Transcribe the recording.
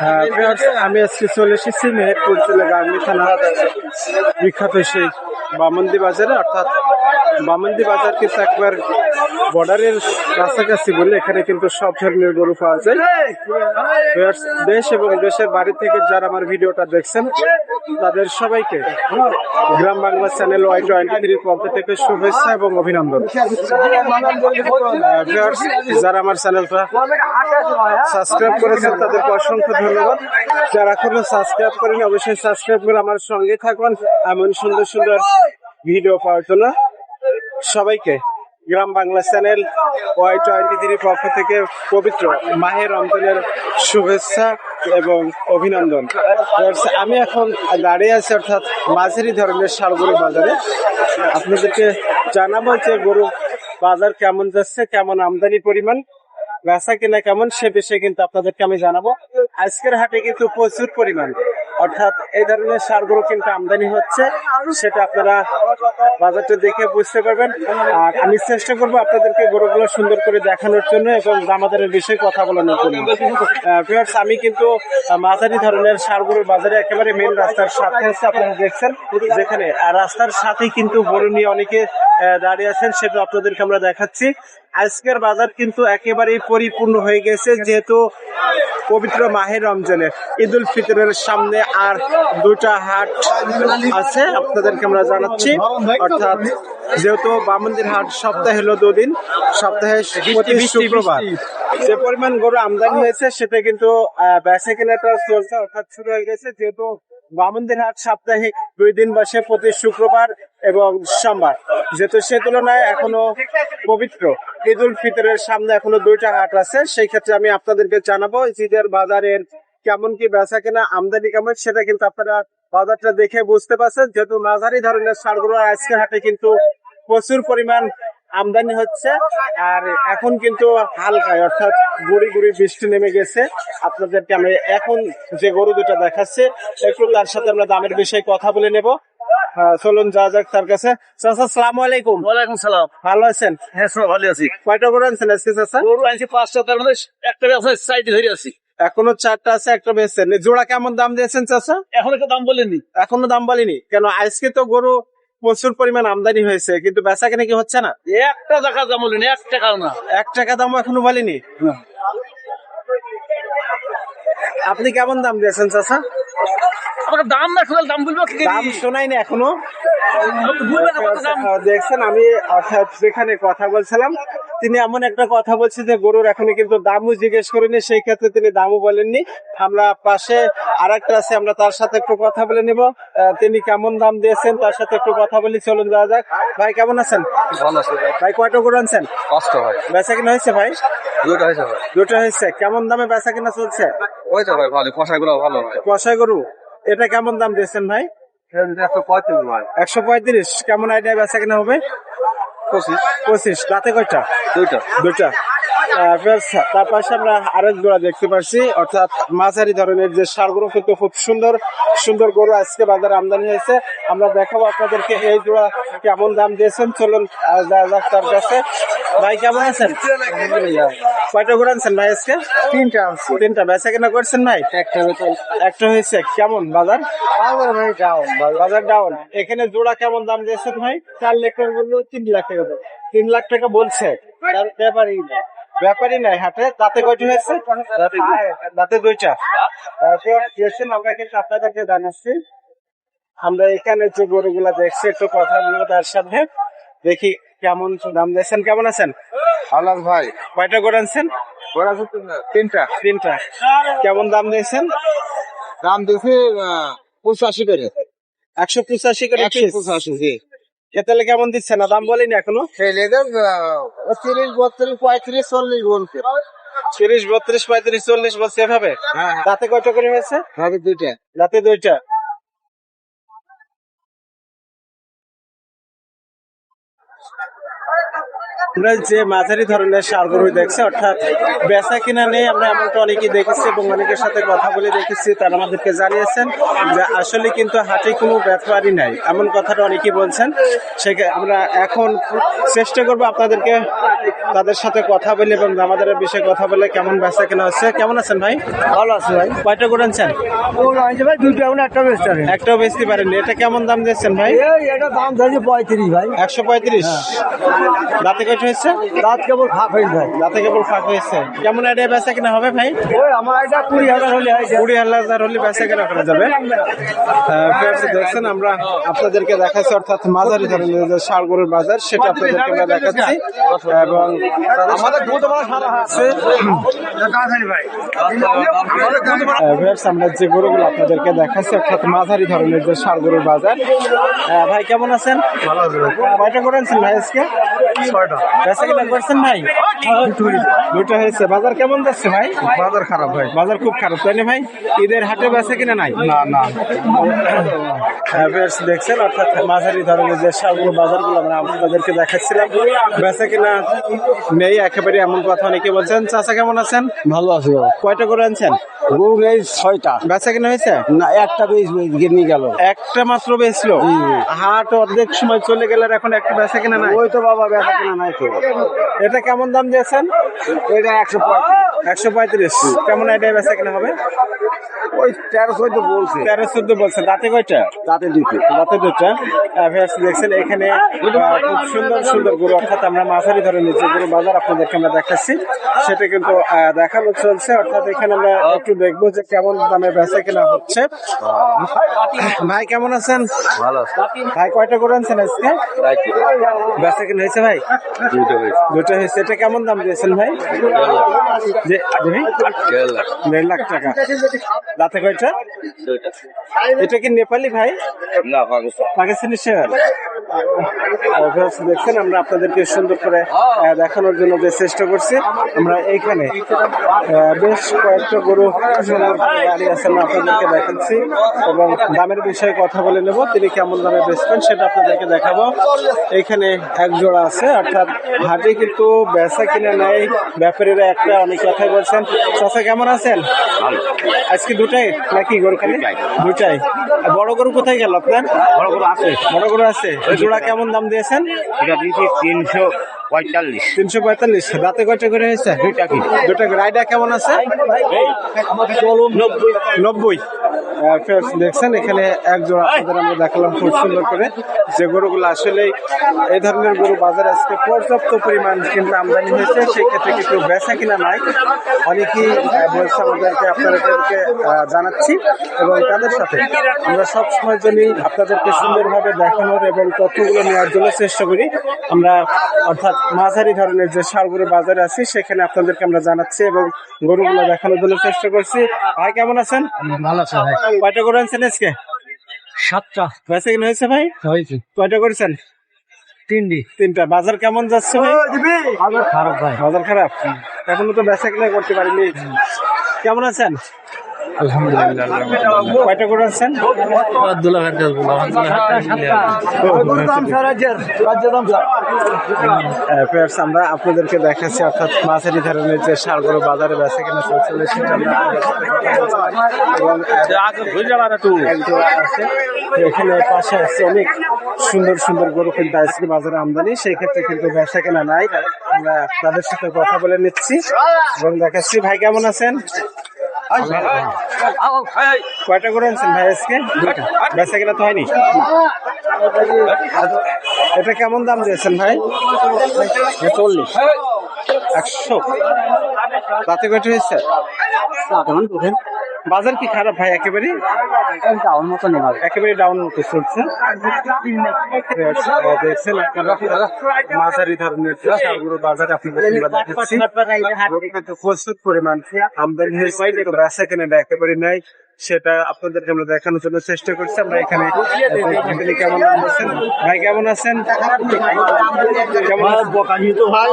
হ্যাঁ, আমি আজকে চলে এসেছি মেহেরপুর জেলা গাঙ্গি থানা বিখ্যাত সেই বামন্দি বাজারে অর্থাৎ বামন্দি বাজার কিন্তু একবার বর্ডারের কাছাকাছি বলে, এখানে কিন্তু সব ধরনের গরু পাওয়া যায়। দেশ এবং দেশের বাড়ি থেকে যারা আমার ভিডিওটা দেখছেন, তাদের সবাইকে Gram Bangla channel Y twenty থ্রির পক্ষ থেকে শুভেচ্ছা এবং অভিনন্দন। যারা আমার চ্যানেলটা সাবস্ক্রাইব করেছেন, তাদেরকে অসংখ্য ধন্যবাদ। যারা এখনও সাবস্ক্রাইব করেন অবশ্যই সাবস্ক্রাইব করে আমার সঙ্গে থাকুন এমন সুন্দর সুন্দর ভিডিও পাওয়ার জন্য সবাইকে Gram Bangla channel Y twenty three পক্ষ থেকে পবিত্র মাহের রমজানের শুভেচ্ছা এবং অভিনন্দন। আমি এখন দাঁড়িয়ে আছি অর্থাৎ মাঝারি ধরনের সারগরু বাজারে। আপনাদেরকে জানাব যে গরু বাজার কেমন যাচ্ছে, কেমন আমদানি পরিমাণ, বেচা কিনা কেমন, সে বিষয়ে কিন্তু আপনাদেরকে আমি জানাব। আজকের হাটে কিন্তু প্রচুর পরিমাণ। অর্থাৎ এই ধরনের সারগুলো কিন্তু আমদানি হচ্ছে, সেটা আপনারা বাজারটা দেখে বুঝতে পারবেন। আর আমি চেষ্টা করব আপনাদেরকে গরুগুলো সুন্দর করে দেখানোর জন্য এবং দামাদারের বিষয়ে কথা বলানোর জন্য। আমি কিন্তু মাঝারি ধরনের সারগুলোর বাজারে একেবারে মেন রাস্তার সাথে আছে, আপনারা দেখছেন যেখানে। আর রাস্তার সাথেই কিন্তু গরু নিয়ে অনেকে দাঁড়িয়ে আছেন, সেটা আপনাদেরকে আমরা দেখাচ্ছি। আজকের বাজার কিন্তু একেবারেই পরিপূর্ণ হয়ে গেছে, যেহেতু পবিত্র মাহের রমজানের ঈদ উল ফিতরের সামনে আর দুটা হাট আছে আপনাদেরকে আমরা জানাচ্ছি। অর্থাৎ যেহেতু বামন্দির হাট সপ্তাহে হলো দুদিন সপ্তাহে প্রতি শুক্রবার। যে পরিমাণ গরু আমদানি হয়েছে সেটা কিন্তু বেচা কেনাটা চলছে অর্থাৎ শুরু হয়ে গেছে। যেহেতু বামন্দির হাট সাপ্তাহিক দুই দিন বসে প্রতি শুক্রবার এবং সোমবার। যেহেতু সে তুলনায় এখনও পবিত্র। ঈদ উল ফিতরের সামনে এখনও দুইটা হাট আছে। সেই ক্ষেত্রে আমি আপনাদেরকে জানাব, ঈদের বাজারের কেমন কি বেচা কেনা, আমদানি কেমন, সেটা কিন্তু আপনারা বাজারটা দেখে বুঝতে পারছেন। যেহেতু মাঝারি ধরনের সারগুলো আজকে হাটে কিন্তু প্রচুর পরিমাণ আমদানি হচ্ছে। আর এখন কিন্তু হালকায়, অর্থাৎ গুড়ি গুড়ি বৃষ্টি নেমে গেছে। আপনাদেরকে আমি এখন যে গরু দুটো দেখাচ্ছে, একটু তার সাথে আমরা দামের বিষয়ে কথা বলে নেব। চলুন যা যাক তার কাছে। চাচা সালাম আলাইকুম। ওয়ালাইকুম সালাম। ভালো আছেন? হ্যাঁ সব ভালো আছি। কয়টা গরু আনছেন আজকে চাচা? গরু আনছি পাঁচটা তার মধ্যে একটা সাইডে ধরে আছি। এখনও চারটা আছে একটা বেচছেন জোড়া কেমন দাম দিয়েছেন চাচা? এখন একটা দাম বলেননি। এখনও দাম বলিনি। কেন আজকে তো গরু প্রচুর পরিমাণ আমদানি হয়েছে কিন্তু বেচা কেনা কি হচ্ছে না? একটা টাকা দাম বলিনি এক টাকাও না। এক টাকা দাম এখনও বলিনি? আপনি কেমন দাম দিয়েছেন চাচা? আমাকে দাম না শুনে দাম বলব দাম শোনাই না এখনও। দেখছেন আমি অর্থাৎ যেখানে কথা বলছিলাম তিনি এমন একটা কথা বলছে যে গরুর এখনও কিন্তু দামও জিজ্ঞেস করেনি সেই ক্ষেত্রে তিনি দামও বলেননি। আমরা পাশে আর একটা আছে আমরা তার সাথে একটু কথা বলে নিব। তিনি কেমন দাম দিয়েছেন তার সাথে একটু কথা বলি চলুন যাওয়া যাক। ভাই কেমন আছেন? ভালো ভাই। কয়টা গরু আনছেন? কষ্ট হয় বেচা কিনা হয়েছে ভাই? দুটো হয়েছে দুটো হয়েছে। কেমন দামে বেচা কিনা চলছে? ওই তো ভাই ভালো। কষাগুলো ভালো কষাই গরু? এটা কেমন দাম দিয়েছেন ভাই? একশো পঁয়ত্রিশ ভাই। একশো পঁয়ত্রিশ। কেমন আইডিয়া বেচা কিনা হবে? পঁচিশ। পঁচিশ। রাতে কয়টা? দুইটা। বেশ, তার পাশে আমরা আরেক জোড়া দেখতে পাচ্ছি অর্থাৎ মাঝারি ধরনের যে সারগুলো কিন্তু খুব সুন্দর সুন্দর গরু আজকে বাজারে আমদানি হয়েছে। আমরা দেখাবো আপনাদেরকে এই জোড়া কেমন দাম দিয়েছেন। চলুন তার কাছে। ভাই কেমন আছেন? কয়টা গরু আনছেন ভাই আজকে? তিনটা আনছি। তিনটা। বেচা কেনা করছেন ভাই? একটা একটা হয়েছে। কেমন? বাজার? ভাই যাও বাজার। ডাউন এখানে জোড়া কেমন দাম দিয়েছেন ভাই? চার লাখ টাকা বলল তিন লাখ টাকা। তিন লাখ টাকা বলছে। তার ব্যাপারই না। ব্যাপারই নাই হাটে তাতে কয়টি হয়েছে? তাতে দুইটা। আহ, তো দিয়েছেন আমরা কিন্তু আপনাদেরকে জানাচ্ছি আমরা এখানে যে গরুগুলা দেখছি একটু কথা বলব তার সাথে। দেখি কেমন দাম দিয়েছেন কেমন আছেন? ভালো ভাই। কয়টা গরু আনছেন? তিনটা। তিনটা। কেমন দাম দিয়েছেন? দাম দিয়েছে পঁচাশি করে। একশো পঁচাশি করে একশো। পঁচাশি জি এতালে কেমন দিচ্ছে না দাম বলিনি এখনও? তিরিশ বত্রিশ পঁয়ত্রিশ চল্লিশ বলছে। তিরিশ বত্রিশ পঁয়ত্রিশ চল্লিশ বলছে এভাবে? হ্যাঁ তাতে কয়টা করে হয়েছে? দাঁতে দুইটা। রাতে দুইটা। আমরা যে মাঝারি ধরনের সার গরু দেখছি অর্থাৎ বেচা কিনা নেই আমরা এমনটা অনেকেই দেখেছি এবং অনেকের সাথে কথা বলে দেখেছি তারা আমাদেরকে জানিয়েছেন যে আসলে কিন্তু হাটে কোনো ব্যাপারই নাই। এমন কথাটা অনেকেই বলছেন। সে আমরা এখন চেষ্টা করব আপনাদেরকে তাদের সাথে কথা বলে এবং আমাদের বিষয়ে কথা বলে কেমন বেচা কেনা হচ্ছে। কেমন আছেন ভাই? ভালো আছে ভাই। কয়টা করে আনছেন? ভাই এখন একটা বেচতে একটাও বেচতে পারেননি। এটা কেমন দাম দিচ্ছেন ভাই? এটা দাম ধরেছে পঁয়ত্রিশ ভাই। একশো পঁয়ত্রিশ। দাঁতে কয়টা হয়েছে? রাত কেবল ফাঁক হয়েছে ভাই। দাঁতে কেবল ফাঁক হয়েছে। কেমন আইডিয়া বেচা কিনা হবে ভাই? ওই আমার এটা কুড়ি হাজার হলে কুড়ি হাজার হলে বেচা কেনা করা যাবে। দেখছেন আমরা আপনাদেরকে দেখাচ্ছি অর্থাৎ মাঝারি ধরনের যে ষাড় গরুর বাজার সেটা আপনাদেরকে আমরা দেখাচ্ছি। এবং আমাদের সারা আমরা যে গরুগুলো আপনাদেরকে দেখাচ্ছি অর্থাৎ মাঝারি ধরনের যে ষাড় গরুর বাজার। ভাই কেমন আছেন? ভালো কয়টা করে আনছেন ভাই আজকে? ছয়টা। বেচা করছেন ভাই? দুটো হয়েছে। বাজার কেমন যাচ্ছে ভাই? বাজার খারাপ ভাই। বাজার খুব খারাপ তাই না ভাই? ঈদের হাটে বেচা কিনা নাই? না না। হ্যাঁ, বেশ দেখছেন অর্থাৎ মাঝারি ধরনের যে সবগুলো বাজারগুলো আমরা আপনাদেরকে দেখাচ্ছিলাম। বেচা কিনা নেই একেবারে এমন কথা অনেকে বলছেন। চাচা কেমন আছেন? ভালো আছে কয়টা করে আনছেন? গরু নেই ছয়টা। বেচা কিনা হয়েছে? না একটা বেশ গিয়ে গেল। একটা মাত্র বেচলো? হাট অর্ধেক সময় চলে গেলে আর এখন একটা বেচা কিনা নাই? ওই তো বাবা বেচা কিনা নাই তো। এটা কেমন দাম দিয়েছেন? এটা একশো পঁয়ত্রিশ। একশো পঁয়ত্রিশ। কেমন আইডিয়া বেচা কিনা হবে? ওই তেরো চোদ্দ বলছে। তেরো চোদ্দ বলছেন রাতে কয়টা? দিতে দুটা ভিউয়ার্স দেখছেন এখানে খুব সুন্দর সুন্দর গরু অর্থাৎ আমরা মাঝারি ধরনের যে গরু বাজার আপনাদেরকে আমরা দেখাচ্ছি সেটা কিন্তু দেখানো চলছে। অর্থাৎ এখানে আমরা একটু দেখব যে কেমন দামে বেচা কেনা হচ্ছে। ভাই কেমন আছেন? ভালো ভাই কয়টা করে আনছেন আজকে? বেচা কেনা হয়েছে ভাই? দুটো হয়েছে। এটা কেমন দাম দিয়েছেন ভাই? যে দেড় লাখ টাকা। রাতে কয়টা? এটা কি নেপালি ভাই? না পাকিস্তানি শেয়ার? দেখছেন আমরা আপনাদেরকে সুন্দর করে দেখানোর জন্য যে চেষ্টা করছি আমরা এইখানে বেশ কয়েকটা গরু দাঁড়িয়ে আছেন আপনাদেরকে দেখাচ্ছি। এবং দামের বিষয়ে কথা বলে নেব তিনি কেমন দামে বেচবেন সেটা আপনাদেরকে দেখাবো। এখানে এক জোড়া আছে অর্থাৎ হাটে কিন্তু বেচা কিনে নেয় ব্যাপারীরা একটা অনেক কথাই বলছেন। চাচা কেমন আছেন? আজকে দুটাই নাকি গরু খালি দুটাই। বড় গরু কোথায় গেল আপনার? বড় গরু আছে। বড় গরু আছে? জোড়া কেমন দাম দিয়েছেন? এটা দিয়েছি তিনশো পঁয়তাল্লিশ। তিনশো পঁয়তাল্লিশ। রাতে কয়টা করে হয়েছে? দুইটা কি দুটা করে। কেমন আছে? নব্বই। নব্বই। দেখছেন এখানে এক জোড়া আপনাদের আমরা দেখালাম খুব সুন্দর করে। যে গরুগুলো আসলে এই ধরনের গরু বাজারে আজকে পর্যাপ্ত পরিমাণ কিন্তু আমদানি হয়েছে সেই ক্ষেত্রে কিন্তু বেচা কিনা নাই? অনেকেই বলছে আমাদেরকে আপনাদেরকে জানাচ্ছি এবং তাদের সাথে আমরা সব সময় জন্য আপনাদেরকে সুন্দরভাবে দেখানোর এবং তথ্যগুলো নেওয়ার জন্য চেষ্টা করি। আমরা অর্থাৎ মাঝারি ধরনের যে সারগুলো বাজারে আছি সেখানে আপনাদেরকে আমরা জানাচ্ছি এবং গরুগুলো দেখানোর জন্য চেষ্টা করছি। ভাই কেমন আছেন? ভালো আছে ভাই। কয়টা করে আনছেন আজকে? সাতটা। বেচা কিনা হয়েছে ভাই? হয়েছে। কয়টা করেছেন? তিনটি। তিনটা। বাজার কেমন যাচ্ছে ভাই? বাজার খারাপ ভাই। বাজার খারাপ? এখনও তো বেচা কিনা করতে পারিনি। কেমন আছেন? আলহামদুলিল্লাহ কয়টা করে আব্দুল্লাহ ফ্রেন্ডস আমরা আপনাদেরকে দেখাচ্ছি অর্থাৎ মাঝারি ধরনের যে সারগুলো বাজারে বেচা কিনা চলছিল সেটা এখানে পাশে আছে অনেক সুন্দর সুন্দর গরু কিন্তু আজকে বাজারে আমদানি সেই ক্ষেত্রে কিন্তু বেচা কেনা নাই। আমরা তাদের সাথে কথা বলে নিচ্ছি এবং দেখাচ্ছি। ভাই কেমন আছেন? কয়টা করে আনছেন ভাই আজকে? বেচা গেলে তো হয়নি? এটা কেমন দাম দিয়েছেন ভাই? চল্লিশ। একশো। রাতে কয়টা হয়েছে? বাজার কি খারাপ ভাই একেবারে ডাউন মতো নেই একেবারে ডাউন মতো চলছে দেখছেন আপনারা মাঝারি ধরনের বাজারে আপনাদের কিন্তু প্রচুর পরিমাণ। আমদানি হয়েছে কিন্তু বেচা একেবারে নাই। সেটা আপনাদেরকে আমরা দেখানোর জন্য চেষ্টা করছি। আমরা এখানে কেমন আছেন? ভাই কেমন আছেন? কেমন? ভাই